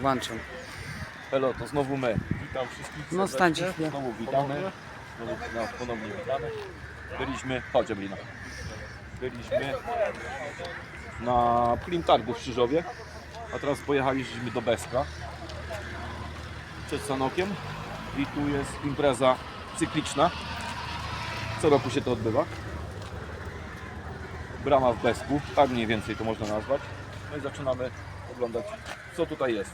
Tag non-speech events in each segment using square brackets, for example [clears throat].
włączam. Hello, to znowu my. Witam wszystkich. No, stańcie chwilę. Znowu witamy. Znowu no, ponownie witamy. Byliśmy, chodź Ewelina. Byliśmy na Plim Targu w Krzyżowie, a teraz pojechaliśmy do Beska przed Sanokiem i tu jest impreza cykliczna. Co roku się to odbywa. Brama w Besku, tak mniej więcej to można nazwać. No i zaczynamy oglądać co tutaj jest.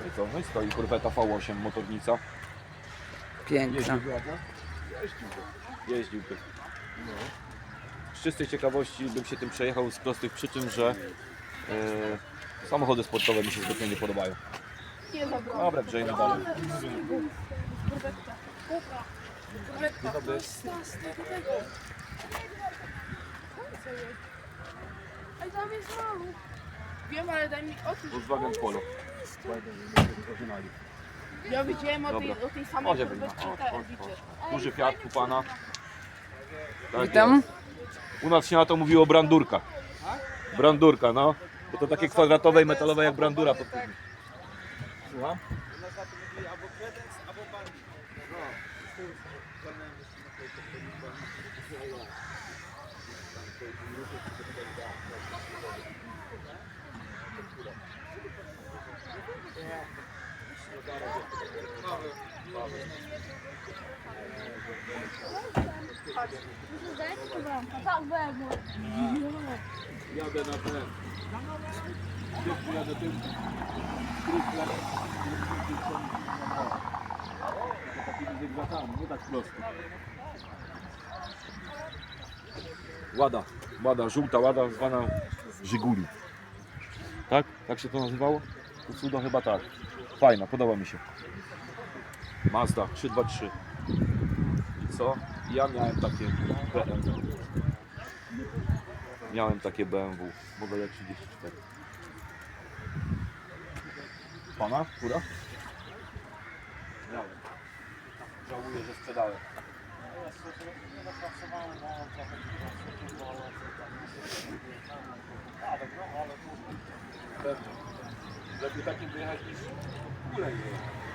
No i co? No i stoi korweta V8 motornica. Piękna. Jeździł ładnie? Jeździł. Jeździł ty. No. Z czystej ciekawości bym się tym przejechał z prostych przyczyn, że e, samochody sportowe mi się zbytnio nie podobają. Dobra, grzejmy dalej. Dzień dobry. Ej, tam jest mało. Wiem, ale daj mi o tym. Volkswagen Polo. Ja widziałem o tej, o tej samej Chodź Ewelina, kurweczce chodź, te chodź, chodź. Duży Fiat u Pana. Tak Witam. jest. U nas się na to mówiło brandurka. Brandurka, no. Bo to takie kwadratowe i metalowe jak brandura. pod tym. Słucham? Jadę na ten. Szybko jadę tym. Takimi zygzakami, nie tak prosto. Łada, łada, żółta łada zwana Żyguli. Tak? Tak się to nazywało? To cudo chyba tak. Fajna, podoba mi się. Mazda 323. I co? Ja miałem takie BMW. Miałem takie BMW, modele 34. Pana? Która? Miałem. Żałuję, że sprzedałem. Pewnie. Lepiej takim wyjechać niż w ogóle nie jechać.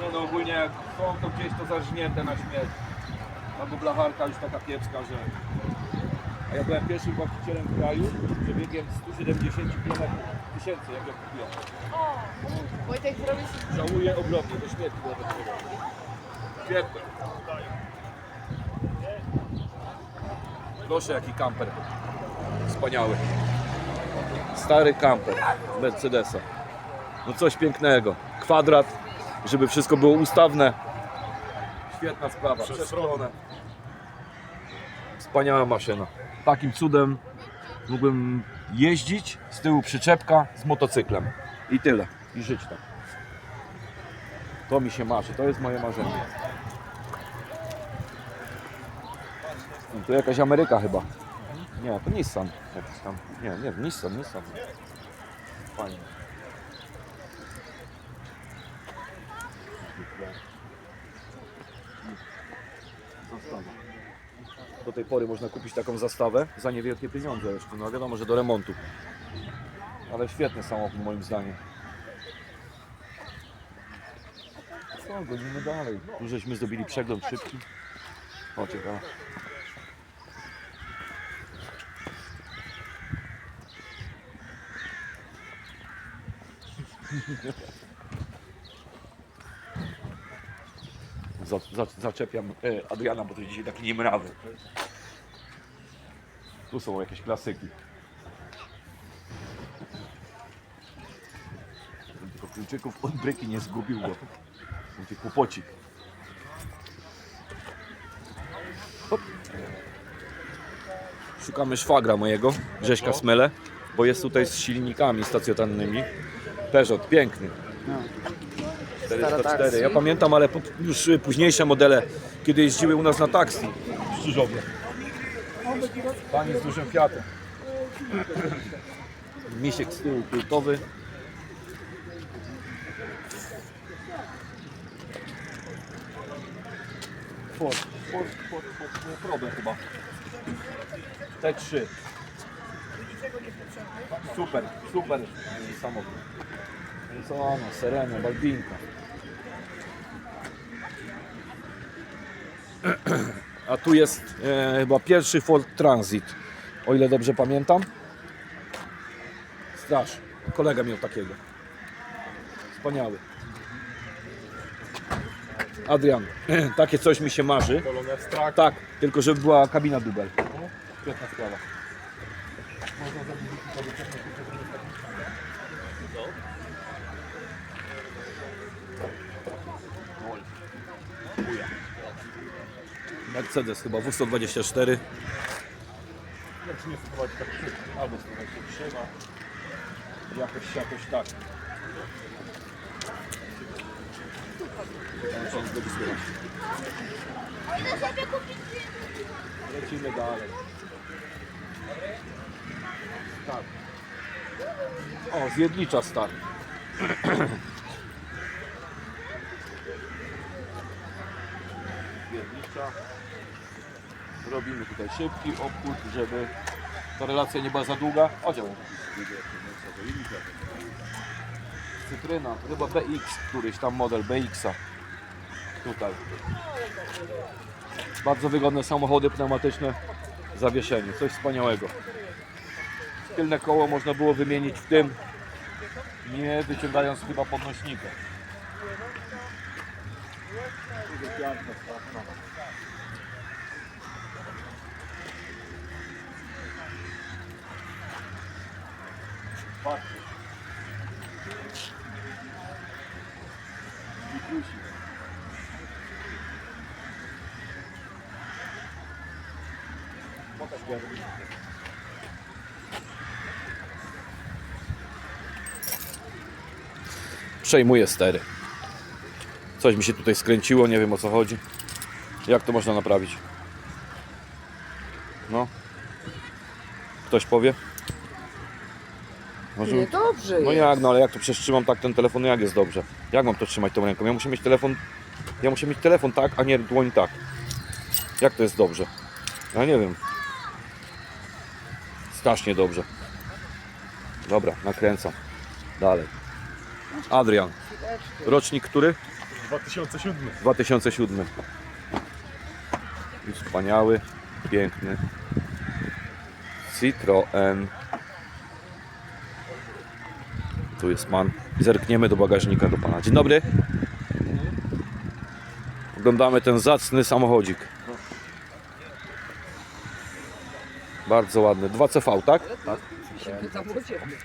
Nie no ogólnie jak są to gdzieś to zażnięte na śmierć. Albo blacharka już taka kiepska, że... A ja byłem pierwszym właścicielem w kraju z przebiegiem 170 km tysięcy jak ja kupiłem. O, Wojtek zrobił sobie... Żałuję ogromnie, do śmierci było Świetne. Proszę jaki kamper. Wspaniały. Stary kamper Mercedesa. No coś pięknego. Kwadrat, żeby wszystko było ustawne. Świetna sprawa. Przeszkolone. Wspaniała maszyna. Takim cudem mógłbym jeździć, z tyłu przyczepka z motocyklem. I tyle. I żyć tak. To mi się marzy, to jest moje marzenie. No, to jakaś Ameryka chyba. Nie, to Nissan. Jakiś tam. Nie, nie, Nissan, Nissan. Fajnie. Do tej pory można kupić taką zastawę za niewielkie pieniądze jeszcze. No wiadomo, że do remontu. Ale świetny samochód moim zdaniem. Co, godzimy dalej. Tu żeśmy przegląd szybki. O, ciekawe. [laughs] Za, za, zaczepiam e, Adriana, bo to dzisiaj taki niemrawy. Tu są jakieś klasyki. Tylko kluczyków od bryki nie zgubił go. Będzie kłopocik. Szukamy szwagra mojego, Grześka Smele, bo jest tutaj z silnikami stacjonarnymi. Peugeot, piękny. No. 404. Ja pamiętam, ale już późniejsze modele, kiedy jeździły u nas na taksi w Krzyżowie. Pani z dużym Fiatem. Misiek z tyłu kultowy. Ford, Ford, Ford, Ford, Ford problem chyba. T3. Super, super samochód. Co Serena, Balbinka. A tu jest e, chyba pierwszy Ford Transit, o ile dobrze pamiętam. Straż, kolega miał takiego. Wspaniały. Adrian, [clears throat] takie coś mi się marzy. Tak, tylko żeby była kabina dubel. Świetna sprawa. Mercedes chyba W124. Jak się nie spróbować tak szybko, albo spróbować się trzyma. Jakoś, jakoś tak. Lecimy dalej. Tak. O, z Jedlicza stary. [clears throat] Robimy tutaj szybki obchód, żeby ta relacja nie była za długa. Odział. Cytryna, chyba BX, któryś tam model BX-a. Tutaj. Bardzo wygodne samochody pneumatyczne, zawieszenie, coś wspaniałego. Tylne koło można było wymienić w tym, nie wyciągając chyba podnośnika. Przejmuję stery. Coś mi się tutaj skręciło, nie wiem o co chodzi. Jak to można naprawić? No. Ktoś powie? Może... Nie, dobrze No jest. jak, no ale jak to przecież trzymam tak ten telefon, no jak jest dobrze? Jak mam to trzymać tą ręką? Ja muszę mieć telefon, ja muszę mieć telefon tak, a nie dłoń tak. Jak to jest dobrze? Ja nie wiem. Strasznie dobrze. Dobra, nakręcam. Dalej. Adrian. Rocznik który? 2007. 2007. I Wspaniały, piękny. Citroen. Tu jest pan. Zerkniemy do bagażnika do pana. Dzień dobry. Oglądamy ten zacny samochodzik. Bardzo ładny. 2CV, tak? Się pytam po ciebie.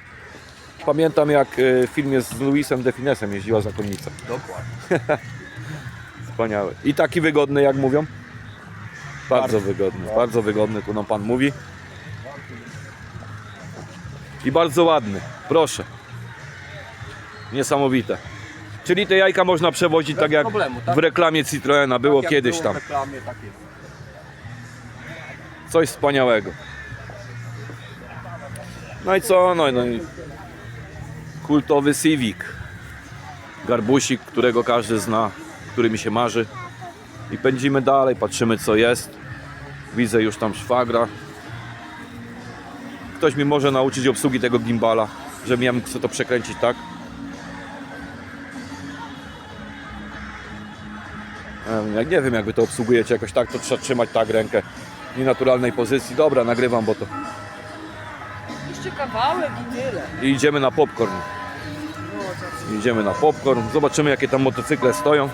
Pamiętam jak e, w filmie z Luisem de Finesem jeździła zakonnica. Dokładnie. [laughs] Wspaniały. I taki wygodny, jak mówią? Bardzo wygodny, bardzo wygodny, tu nam pan mówi. I bardzo ładny, proszę. Niesamowite. Czyli te jajka można przewozić tak jak problemu, tak? w reklamie Citroena było Jak kiedyś było tam. W reklamie, tak jest. Coś wspaniałego. No i co? No, i- no i kultowy Civic. Garbusik, którego każdy zna, który mi się marzy. I pędzimy dalej, patrzymy co jest. Widzę już tam szwagra. Ktoś mi może nauczyć obsługi tego gimbala, żebym ja mógł to przekręcić tak. Jak nie wiem, jak wy to obsługujecie jakoś tak, to trzeba trzymać tak rękę w nienaturalnej pozycji. Dobra, nagrywam, bo to. Jeszcze kawałek i tyle. I idziemy na popcorn. Idziemy na popcorn, zobaczymy jakie tam motocykle stoją.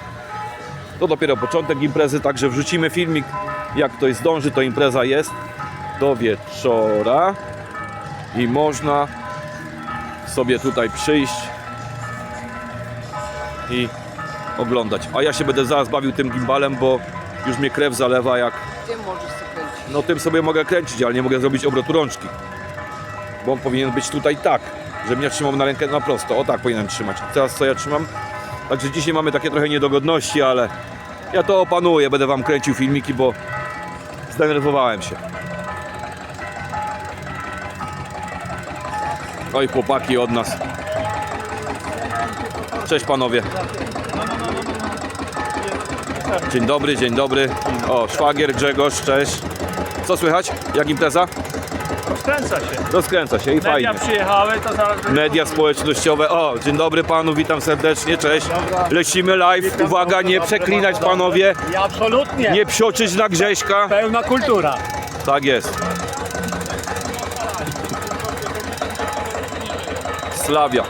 To dopiero początek imprezy, także wrzucimy filmik. Jak ktoś zdąży, to impreza jest do wieczora i można sobie tutaj przyjść i oglądać. A ja się będę zaraz bawił tym gimbalem, bo już mnie krew zalewa jak Ty możesz sobie kręcić. no tym sobie mogę kręcić, ale nie mogę zrobić obrotu rączki. Bo on powinien być tutaj tak, żebym ja trzymał na rękę na prosto. O tak powinienem trzymać. Teraz co ja trzymam? Także dzisiaj mamy takie trochę niedogodności, ale ja to opanuję. Będę wam kręcił filmiki, bo zdenerwowałem się. Oj, chłopaki od nas. Cześć panowie. Dzień dobry, dzień dobry. O, szwagier Grzegorz, cześć. Co słychać? Jak impreza? Rozkręca się. Rozkręca się i Media fajnie. przyjechały, to zaraz... Media społecznościowe. O, dzień dobry panu, witam serdecznie, cześć. Lecimy live. Uwaga, nie przeklinać panowie, absolutnie. nie psioczyć na Grześka. Pełna kultura. Tak jest. Slavia.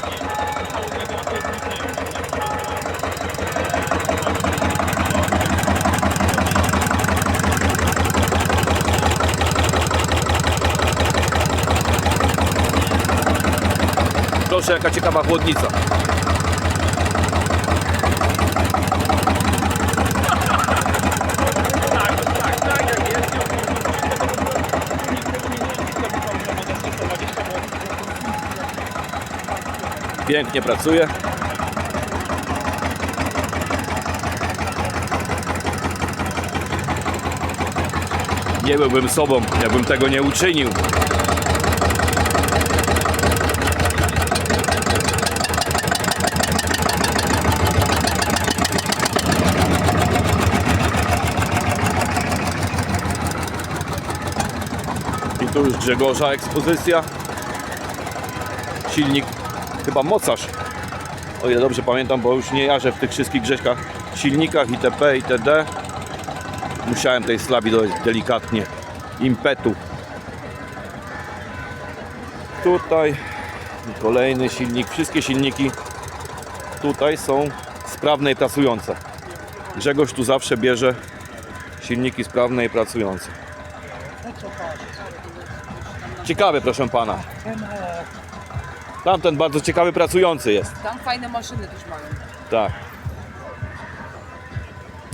Proszę, jaka ciekawa chłodnica. Pięknie pracuje. Nie byłbym sobą, jakbym tego nie uczynił. I tu już Grzegorza ekspozycja. Silnik chyba mocarz. O ile dobrze pamiętam, bo już nie jarzę w tych wszystkich Grześkach, silnikach itp. itd. Musiałem tej slabi dodać delikatnie impetu. Tutaj kolejny silnik. Wszystkie silniki tutaj są sprawne i pracujące. Grzegorz tu zawsze bierze silniki sprawne i pracujące. Ciekawe, proszę pana. Tamten bardzo ciekawy pracujący jest. Tam fajne maszyny też mają. Tak.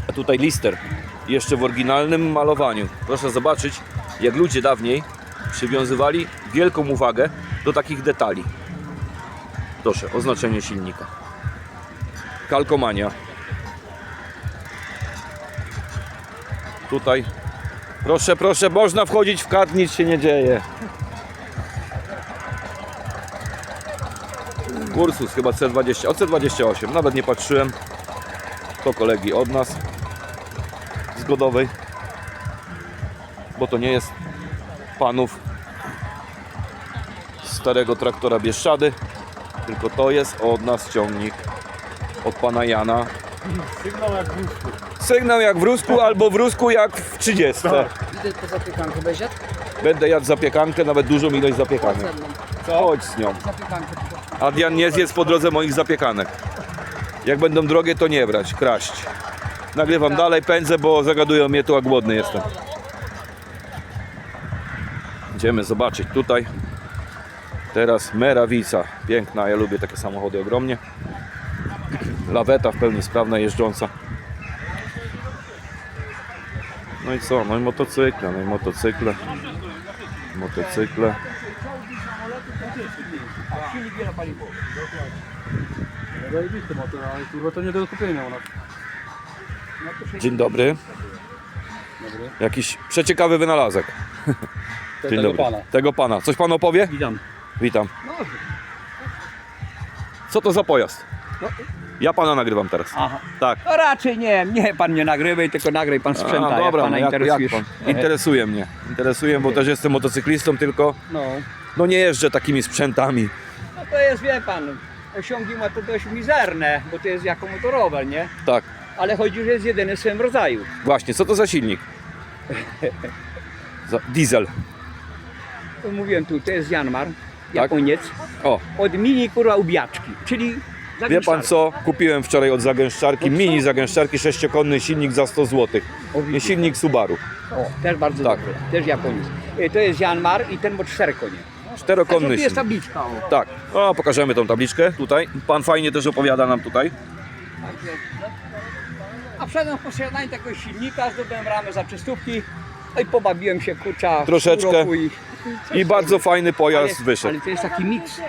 A tutaj lister. Jeszcze w oryginalnym malowaniu. Proszę zobaczyć, jak ludzie dawniej przywiązywali wielką uwagę do takich detali. Proszę, oznaczenie silnika. Kalkomania. Tutaj. Proszę, proszę, można wchodzić w kat, nic się nie dzieje. Ursus chyba C20, o C28, nawet nie patrzyłem. To kolegi od nas zgodowej, bo to nie jest panów starego traktora Bieszczady, tylko to jest od nas ciągnik od pana Jana. Sygnał jak wózku. Sygnał jak w Rusku albo w Rusku jak w 30. Idę po zapiekankę, będziesz jadł? Będę jadł zapiekankę, nawet dużą ilość zapiekanek. mną. Chodź z nią. Zapiekankę. Adrian nie zjedz po drodze moich zapiekanek. Jak będą drogie, to nie brać, kraść. Nagrywam dalej, pędzę, bo zagadują mnie tu, a głodny jestem. Idziemy zobaczyć tutaj. Teraz Merawica. Piękna, ja lubię takie samochody ogromnie. Laweta w pełni sprawna, jeżdżąca. No i co? No i motocykle, no i motocykle. Motocykle. Zajebisty motor, ale kurwa to nie do kupienia u nas. Dzień dobry. Jakiś przeciekawy wynalazek. Dzień tego dobry. pana. Tego pana. Coś pan opowie? Witam. Witam. Co to za pojazd? Ja pana nagrywam teraz. Aha. Tak. No raczej nie, nie pan nie nagrywaj, tylko nagraj pan sprzęta, A, jak pana no jak, jak interesujesz. pan? Interesuje mnie. Interesuje, bo też jestem motocyklistą, tylko No. no nie jeżdżę takimi sprzętami. No to jest, wie pan, osiągi ma to dość mizerne, bo to jest jako motorower, nie? Tak. Ale chodzi, że jest jedyny w swoim rodzaju. Właśnie, co to za silnik? Za, diesel. To Mówiłem tu, to jest Janmar, Tak. Japoniec, O, od mini kurwa ubiaczki, czyli wie pan co? Kupiłem wczoraj od zagęszczarki, mini zagęszczarki, sześciokonny silnik za 100 zł. O, widzisz. Silnik Subaru. O, też bardzo Tak. dobry, też Japoniec. Y, To jest Janmar i ten ma cztery konie. Czterokonny tu jest tabliczka? O. Tak, o, pokażemy tą tabliczkę tutaj. Pan fajnie też opowiada nam tutaj. A wszedłem w posiadanie takiego silnika, zdobyłem ramę za czystówki, no i pobawiłem się kurcza Troszeczkę. pół roku i I bardzo fajny pojazd ale, wyszedł. ale to jest taki miks. To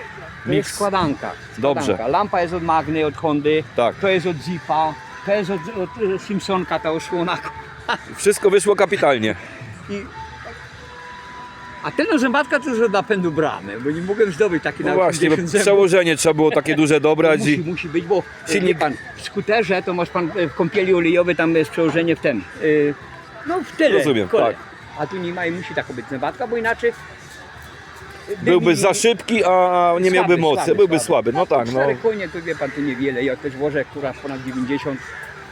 Miks. jest składanka. Dobrze. składanka. Lampa jest od Magny, od Hondy, Tak. to jest od Zipa, to jest od, od e, Simpsonka, ta osłona. Wszystko wyszło kapitalnie. I... A ten orzębatka to jest od napędu bramy, bo nie mogłem zdobyć taki No na właśnie, bo 50 zębów. przełożenie trzeba było takie duże dobrać [laughs] Musi, i musi być, bo Silnik- Silnik... pan, w skuterze to masz pan e, w kąpieli olejowej, tam jest przełożenie w ten, y, no w tyle, Rozumiem, kole. tak. A tu nie ma i musi taka być zębatka, bo inaczej byłby za szybki, a nie miałby mocy, byłby słaby. No tak, no. Cztery konie to wie pan, to niewiele, ja też wożę która ponad 90,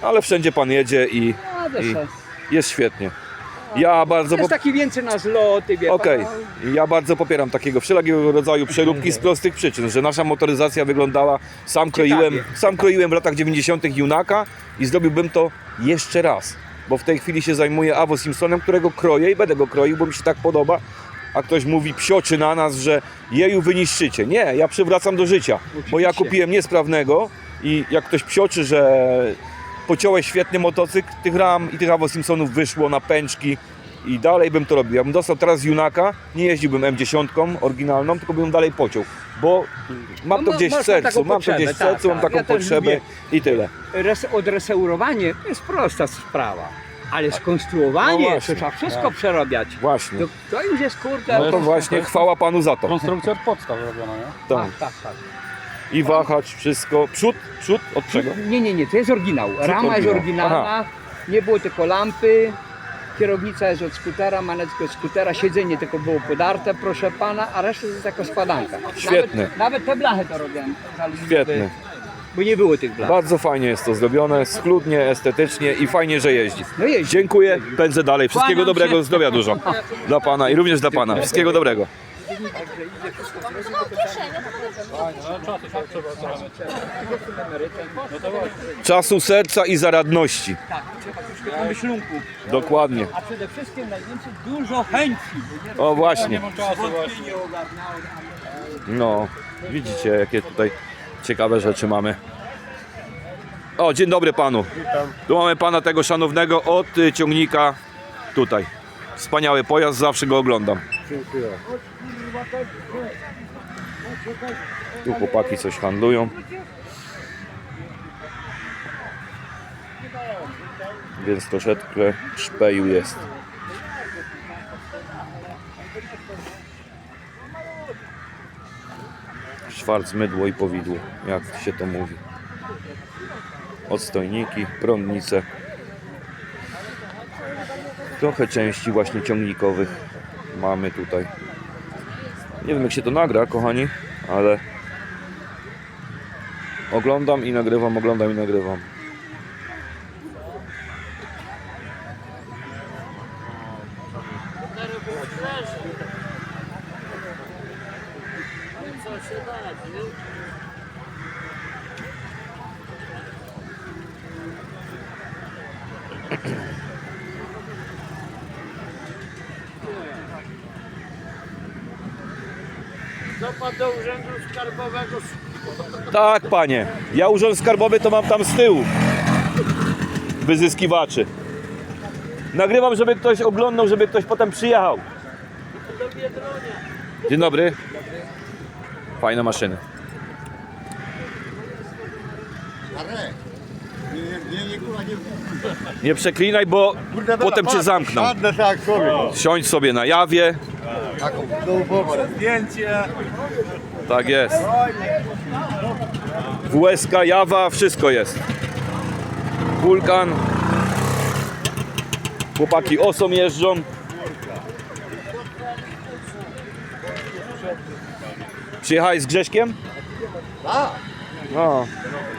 Ale wszędzie pan jedzie i a I- jest świetnie. Ja bardzo, Jest taki więcej na zloty, wie Okej, pan. ja bardzo popieram takiego wszelakiego rodzaju przeróbki z prostych przyczyn, że nasza motoryzacja wyglądała, sam kroiłem, sam kroiłem w latach 90. Junaka i zrobiłbym to jeszcze raz, bo w tej chwili się zajmuję Avo Simpsonem, którego kroję i będę go kroił, bo mi się tak podoba, a ktoś mówi psioczy na nas, że jeju wyniszczycie. Nie, ja przywracam do życia, bo ja Oczywiście. kupiłem niesprawnego i jak ktoś psioczy, że pociąłeś świetny motocykl, tych ram i tych Avo Simpsonów wyszło na pęczki i dalej bym to robił. Ja bym dostał teraz Junaka, nie jeździłbym M10 oryginalną, tylko bym dalej pociął, bo mam No, to ma- gdzieś w sercu, mam to gdzieś w tak, sercu, mam tak. taką Ja potrzebę i tyle. Res, odreseurowanie to jest prosta sprawa, ale No skonstruowanie właśnie, to trzeba wszystko przerabiać. Właśnie. To, to już jest kurde. No to właśnie chwała Panu za to. Konstrukcja od podstaw robiona, nie? Tak. tak, tak, tak. I wahacz, wszystko. Przód, przód od czego? Nie, nie, nie, to jest oryginał. Rama jest oryginał. oryginalna, nie było tylko lampy, kierownica jest od skutera, manecka od skutera, siedzenie tylko było podarte, proszę pana, a reszta jest taka składanka. Świetny. Nawet, nawet te blachy to robiłem. Świetny. Bo nie było tych blach. Bardzo fajnie jest to zrobione, schludnie, estetycznie i fajnie, że jeździ. No jeździ. Dziękuję, pędzę dalej. Wszystkiego Kłaniam dobrego, się. zdrowia dużo. [laughs] Dla Pana i również dla Pana. Wszystkiego dobrego. Czasu serca i zaradności. Tak, trzeba. Dokładnie. A przede wszystkim najwięcej dużo chęci. O właśnie. No, widzicie jakie tutaj ciekawe rzeczy mamy. O, dzień dobry panu. Tu mamy pana tego szanownego od ciągnika tutaj. Wspaniały pojazd, zawsze go oglądam. Tu chłopaki coś handlują. Więc troszeczkę szpeju jest. Szwarc, mydło i powidło, jak się to mówi. Odstojniki, prądnice. Trochę części właśnie ciągnikowych mamy tutaj. Nie wiem jak się to nagra, kochani, ale oglądam i nagrywam, oglądam i nagrywam. Tak, panie. Ja urząd skarbowy to mam tam z tyłu. Wyzyskiwaczy. Nagrywam, żeby ktoś oglądał, żeby ktoś potem przyjechał. Dzień dobry. Fajne maszyny. Nie przeklinaj, bo potem cię zamkną. Siądź sobie na jawie. Dołową. Tak jest. WSK, Jawa, wszystko jest. Wulkan. Chłopaki osą jeżdżą. Przyjechałeś z Grześkiem? No,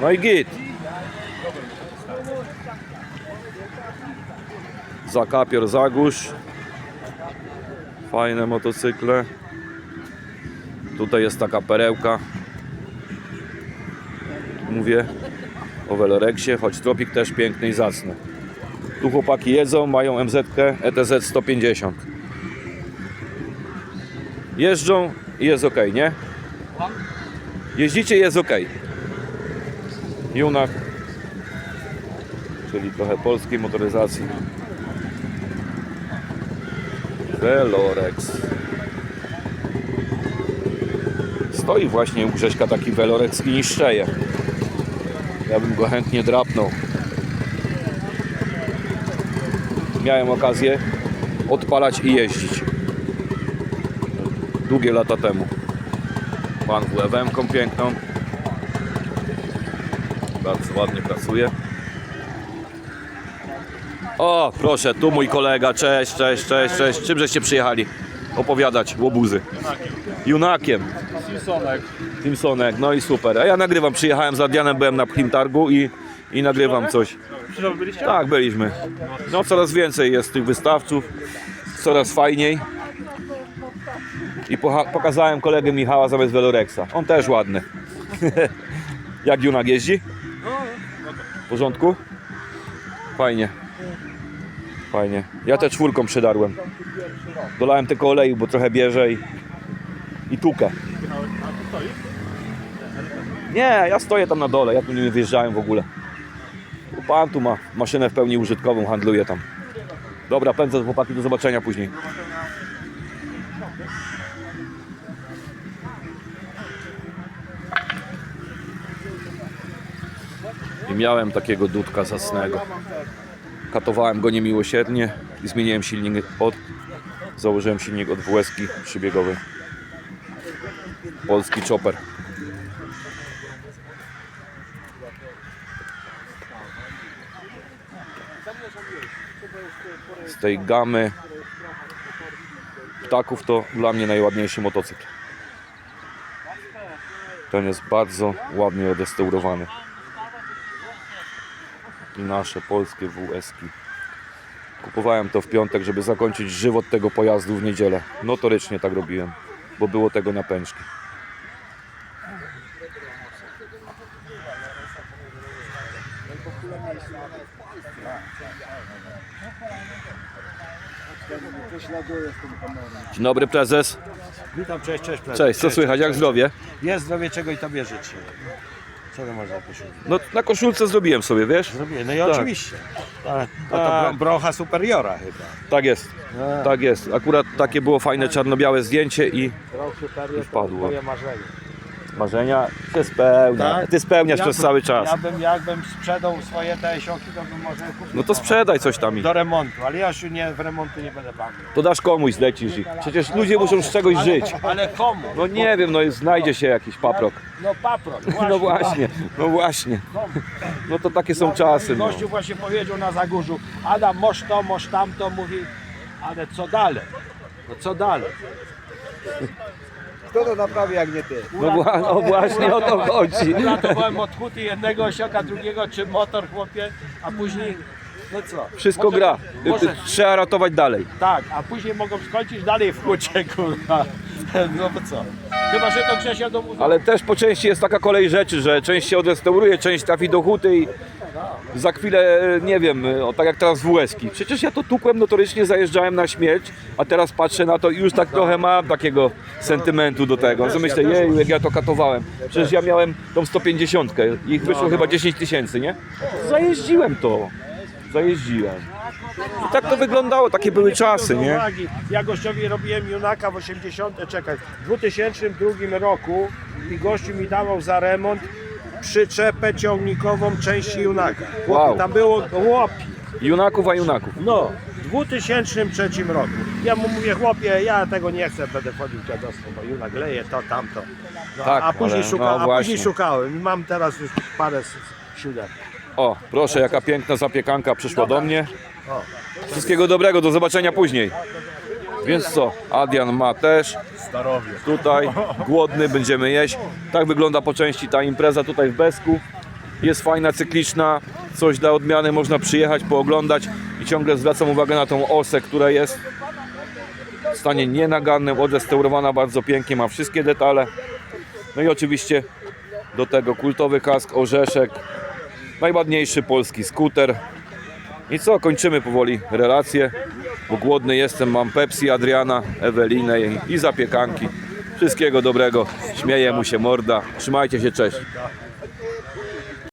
no i git. Zakapior, Zagórz. Fajne motocykle. Tutaj jest taka perełka. Mówię o Velorexie, choć Tropik też piękny i zacny. Tu chłopaki jedzą, mają MZ ETZ 150. Jeżdżą i jest ok, nie? Jeździcie i jest ok. Junak, czyli trochę polskiej motoryzacji. Velorex. stoi właśnie u Grześka taki Velorex i niszczeje. Ja bym go chętnie drapnął. Miałem okazję odpalać i jeździć. Długie lata temu. Pan WFM-ką piękną. Bardzo ładnie pracuje. O, proszę, tu mój kolega. Cześć, cześć, cześć, cześć. Czym żeście przyjechali? Opowiadać, łobuzy. Junakiem. Simpsonek. Timsonek, no i super. A ja nagrywam, przyjechałem z Adrianem, byłem na pchim targu i, i nagrywam coś. Byliście? Tak, byliśmy. No coraz więcej jest tych wystawców, coraz fajniej. I pokazałem kolegę Michała zamiast Velorexa. On też ładny. [laughs] Jak Junak jeździ? W porządku? Fajnie. Fajnie. Ja te czwórką przydarłem. Dolałem tylko oleju, bo trochę bierze i, i tukę. Nie, ja stoję tam na dole, ja tu nie wyjeżdżałem w ogóle. Pan tu ma maszynę w pełni użytkową, handluje tam. Dobra, pędzę chłopaki, do zobaczenia później. I miałem takiego dudka zasnego. Katowałem go niemiłosiernie i zmieniłem silnik od... Założyłem silnik od WSki przybiegowy. Polski chopper. z tej gamy ptaków to dla mnie najładniejszy motocykl. Ten jest bardzo ładnie odrestaurowany. I nasze polskie WS-ki. Kupowałem to w piątek, żeby zakończyć żywot tego pojazdu w niedzielę. Notorycznie tak robiłem, bo było tego na pęczki. Dzień dobry prezes. Witam, cześć, cześć. prezes. Cześć, co słychać, jak zdrowie? Jest zdrowie, czego i tobie życzę. Co poszukiwać? No na koszulce zrobiłem sobie, wiesz? Zrobię, no i Tak. oczywiście. A, a to Tak. bro- brocha superiora chyba. Tak jest, tak jest. Akurat takie było fajne czarno-białe zdjęcie i superior wpadło. to moje marzenie. Marzenia się spełnia. Tak? Ty spełniasz Ja przez bym- cały czas. Ja bym, jakbym sprzedał swoje te sioki, to bym może kupił. No to sprzedaj coś tam Do remontu, ale ja już nie, w remontu nie będę bawił. to dasz komuś, zlecisz ich. Przecież ludzie muszą z czegoś żyć. Ale komu? No nie wiem, no znajdzie się jakiś paprok. No paprot, [laughs] No właśnie, no właśnie. No to takie są czasy. No. Gościu właśnie powiedział na Zagórzu, Adam, moż to, moż tamto, mówi, ale co dalej? No co dalej? Kto to naprawi jak nie ty? No, wła- no właśnie o to chodzi. Uratowałem od huty jednego osioka, drugiego, czy motor chłopie, a później, no co? Wszystko Może- gra. Może, Trzeba ratować dalej. tak, a później mogą skończyć dalej w hucie, kurwa. No bo co? Chyba, że to Grzesia domu Ale też po części jest taka kolej rzeczy, że część się odrestauruje, część trafi do huty i za chwilę, nie wiem, o, tak jak teraz w Łeski. Przecież ja to tukłem notorycznie, zajeżdżałem na śmierć, a teraz patrzę na to i już tak trochę mam takiego sentymentu do tego. Że myślę, jeju, jak ja to katowałem. Przecież ja miałem tą 150, ich wyszło chyba 10 tysięcy, nie? Zajeździłem to. Zajeździłem. I tak to wyglądało, takie były czasy, nie? Uwagi. Ja gościowi robiłem Junaka w 80, czekaj, w 2002 roku i gościu mi dawał za remont przyczepę ciągnikową części Junaka. Chłopie, Wow. Tam było łopi. Junaków a junaków. No, w 2003 roku. Ja mu mówię, chłopie, ja tego nie chcę, będę wchodził w dziadostwo, bo Junak leje to, tamto. No, Tak, a, później ale- szuka, no a właśnie. później szukałem. Mam teraz już parę s- siódem. O, proszę, jaka piękna zapiekanka przyszła do mnie. Wszystkiego dobrego, do zobaczenia później. Więc co, Adrian ma też. Tutaj, głodny, będziemy jeść. Tak wygląda po części ta impreza tutaj w Besku. Jest fajna, cykliczna, coś dla odmiany, można przyjechać, pooglądać i ciągle zwracam uwagę na tą osę, która jest w stanie nienagannym, odrestaurowana bardzo pięknie, ma wszystkie detale. No i oczywiście do tego kultowy kask, orzeszek, najładniejszy polski skuter. I co, kończymy powoli relację, bo głodny jestem, mam Pepsi, Adriana, Ewelinę i, zapiekanki. Wszystkiego dobrego, śmieje mu się morda, trzymajcie się, cześć.